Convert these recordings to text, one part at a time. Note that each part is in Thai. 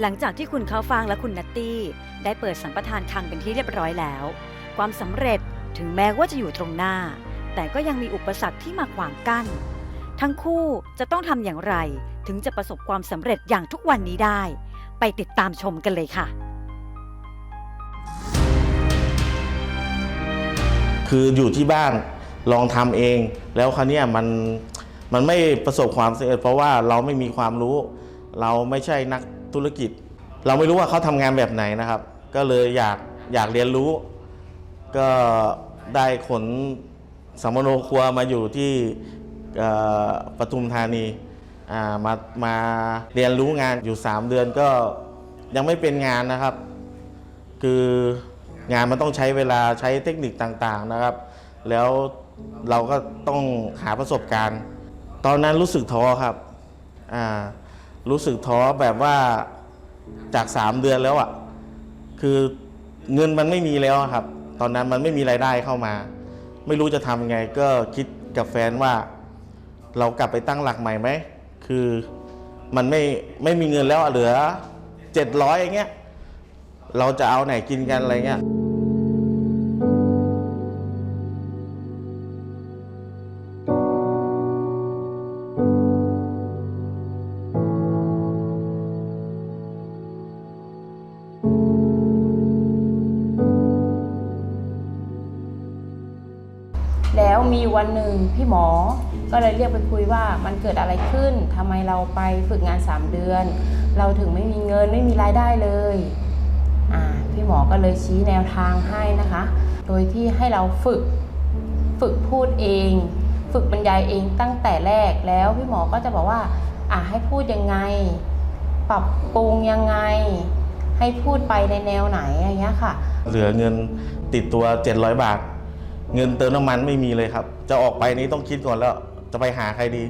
หลังจากที่คุณเข้าฟางและคุณนัตตี้ ได้เปิดสัมปทานคลังเป็นที่เรียบร้อยแล้ว ความสำเร็จถึงแม้ว่าจะอยู่ตรงหน้า แต่ก็ยังมีอุปสรรคที่มาขวางกั้น ทั้งคู่จะต้องทำอย่างไร ถึงจะประสบความสำเร็จอย่างทุกวันนี้ได้ ไปติดตามชมกันเลยค่ะ คืออยู่ที่บ้านลองทำเอง แล้วคราวนี้มันมันไม่ประสบความสำเร็จเพราะว่าเราไม่มีความรู้ เราไม่ใช่นัก ธุรกิจ เราไม่รู้ว่าเขาทำงานแบบไหนนะครับ ก็เลยอยากอยากเรียนรู้ ก็ได้ขนสมโนครัวมาอยู่ที่ปทุมธานีมามาเรียนรู้งานอยู่ 3 เดือนก็ยังไม่เป็นงานนะครับ คืองานมันต้องใช้เวลาใช้เทคนิคต่างๆนะครับ แล้วเราก็ต้องหาประสบการณ์ ตอนนั้นรู้สึกท้อครับอ่า รู้สึกท้อแบบว่าจาก3เดือนแล้วอะ่ะ คือเงินมันไม่มีแล้วครับ ตอนนั้นมันไม่มีรายได้เข้ามา ไม่รู้จะทำยังไง ก็คิดกับแฟนว่า เรากลับไปตั้งหลักใหม่ไหม คือมันไม่ไม่มีเงินแล้วเหลือ 700อย่างเงี้ย เราจะเอาไหนกินกันอะไรเงี้ย แล้วมีวันหนึ่งพี่หมอ ก็เลยเรียกไปคุยว่ามันเกิดอะไรขึ้นทำไมเราไปฝึกงาน 3 เดือน เราถึงไม่มีเงินไม่มีรายได้เลยอ่าพี่หมอก็เลยชี้แนวทางให้นะคะ โดยที่ให้เราฝึกฝึกพูดเอง ฝึกบรรยายเองตั้งแต่แรกแล้วพี่หมอก็จะบอกว่าอ่าให้พูดยังไง ปรับปรุงยังไง ให้พูดไปในแนวไหนอย่างเงี้ยค่ะ เหลือเงินติดตัว 700 บาท เงินเติมน้ำมันไม่มีเลยครับ จะออกไปนี้ต้องคิดก่อนแล้วจะไปหาใครดี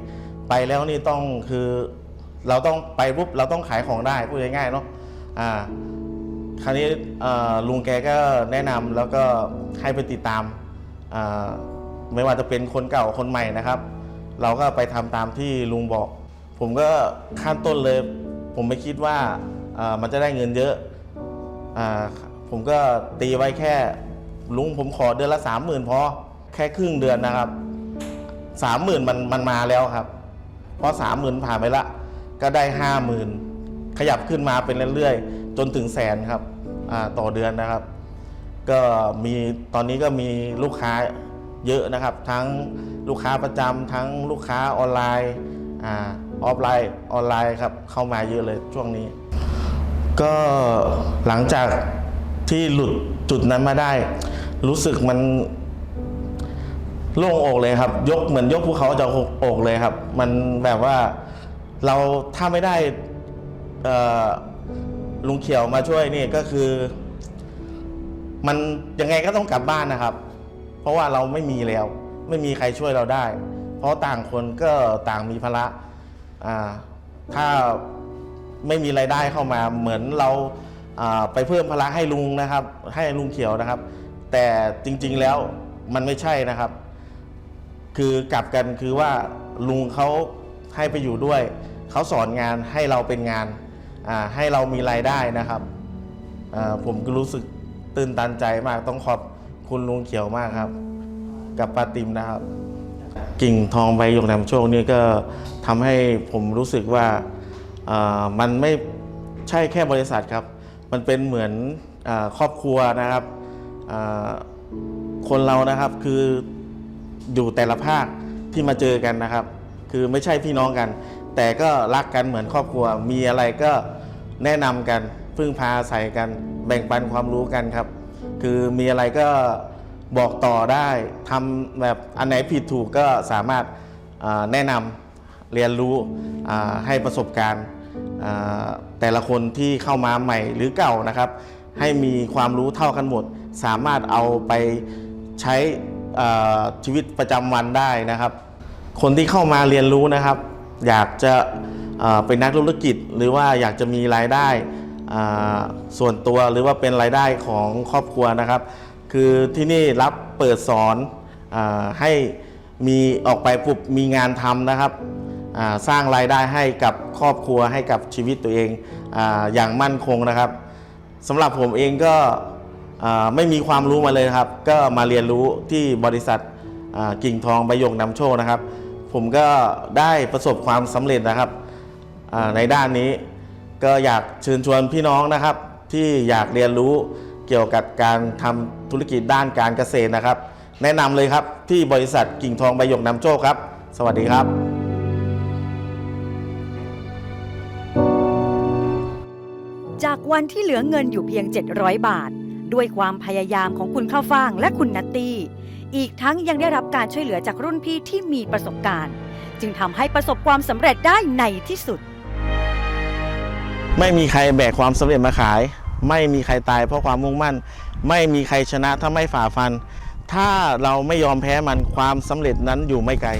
ไปแล้วนี่ต้องคือเราต้องไปปุ๊บเราต้องขายของได้พูดง่ายๆเนาะอ่าคราวนี้ลุงแกก็แนะนำแล้วก็ให้ไปติดตาม ไม่ว่าจะเป็นคนเก่าคนใหม่นะครับ เราก็ไปทำตามที่ลุงบอก ผมก็ขั้นต้นเลย ผมไม่คิดว่ามันจะได้เงินเยอะอผมก็ตีไว้แค่ ลุงผมขอเดือนละสามหมื่นพอแค่ครึ่งเดือนนะครับสามหมื่นมันมันมาแล้วครับ เพราะสามหมื่นผ่านไปละ ก็ได้ห้าหมื่นขยับขึ้นมาเป็นเรื่อยๆ จนถึงแสนครับต่อเดือนนะครับ ก็มีตอนนี้ก็มีลูกค้าเยอะนะครับ ทั้งลูกค้าประจำทั้งลูกค้าออนไลน์ออฟไลน์ออนไลน์ครับเข้ามาเยอะเลยช่วงนี้ ก็หลังจากที่หลุดจุดนั้นมาได้ รู้สึกมันโล่งอกเลยครับ ยกเหมือนยกภูเขาจากอกเลยครับ มันแบบว่าเราถ้าไม่ได้ลุงเขียวมาช่วยนี่ก็คือ มันยังไงก็ต้องกลับบ้านนะครับ เพราะว่าเราไม่มีแล้ว ไม่มีใครช่วยเราได้ เพราะต่างคนก็ต่างมีภาระถ้าไม่มีไรายได้เข้ามาเหมือนเราไปเพิ่มภาระให้ลุงนะครับ ให้ลุงเขียวนะครับ แต่จริงๆแล้วมันไม่ใช่นะครับ คือกลับกันคือว่าลุงเขาให้ไปอยู่ด้วย เขาสอนงานให้เราเป็นงานให้เรามีรายได้นะครับผมก็รู้สึกตื่นตันใจมากต้องขอบคุณลุงเขียวมากครับ กับป้าติมนะครับ กิ่งทองใบหยกแหลมโชคนี่ก็ทำให้ผมรู้สึกว่ามันไม่ใช่แค่บริษัทครับ มันเป็นเหมือนอครอบครัวนะครับ คนเรานะครับคืออยู่แต่ละภาคที่มาเจอกันนะครับ คือไม่ใช่พี่น้องกัน แต่ก็รักกันเหมือนครอบครัว มีอะไรก็แนะนำกันพึ่งพาใส่กัน แบ่งปันความรู้กันครับ คือมีอะไรก็บอกต่อได้ทำแบบอันไหนผิดถูกก็สามารถแนะนำเรียนรู้ให้ประสบการณ์แต่ละคนที่เข้ามาใหม่หรือเก่านะครับ ให้มีความรู้เท่ากันหมด สามารถเอาไปใช้ชีวิตประจำวันได้นะครับ คนที่เข้ามาเรียนรู้นะครับ อยากจะเป็นนักธุรกิจ หรือว่าอยากจะมีรายได้ส่วนตัวหรือว่าเป็นรายได้ของครอบครัวนะครับ คือที่นี่รับเปิดสอนอให้มีออกไปปุ๊บมีงานทำนะครับสร้างรายได้ให้กับครอบครัวให้กับชีวิตตัวเองออย่างมั่นคงนะครับ สำหรับผมเองก็ไม่มีความรู้มาเลยครับ ก็มาเรียนรู้ที่บริษัทกิ่งทองใบยกนำโชคนะครับ ผมก็ได้ประสบความสำเร็จนะครับในด้านนี้ก็อยากเชิญชวนพี่น้องนะครับ ที่อยากเรียนรู้เกี่ยวกับการทำธุรกิจด้านการเกษตรนะครับ แนะนำเลยครับที่บริษัทกิ่งทองใบยกนำโชคครับ สวัสดีครับ จากวันที่เหลือเงินอยู่เพียง 700 บาท ด้วยความพยายามของคุณข้าวฟ่างและคุณนัตตี้ อีกทั้งยังได้รับการช่วยเหลือจากรุ่นพี่ที่มีประสบการณ์ จึงทำให้ประสบความสำเร็จได้ในที่สุด ไม่มีใครแบกความสำเร็จมาขาย ไม่มีใครตายเพราะความมุ่งมั่น ไม่มีใครชนะถ้าไม่ฝ่าฟัน ถ้าเราไม่ยอมแพ้มันความสำเร็จนั้นอยู่ไม่ไกล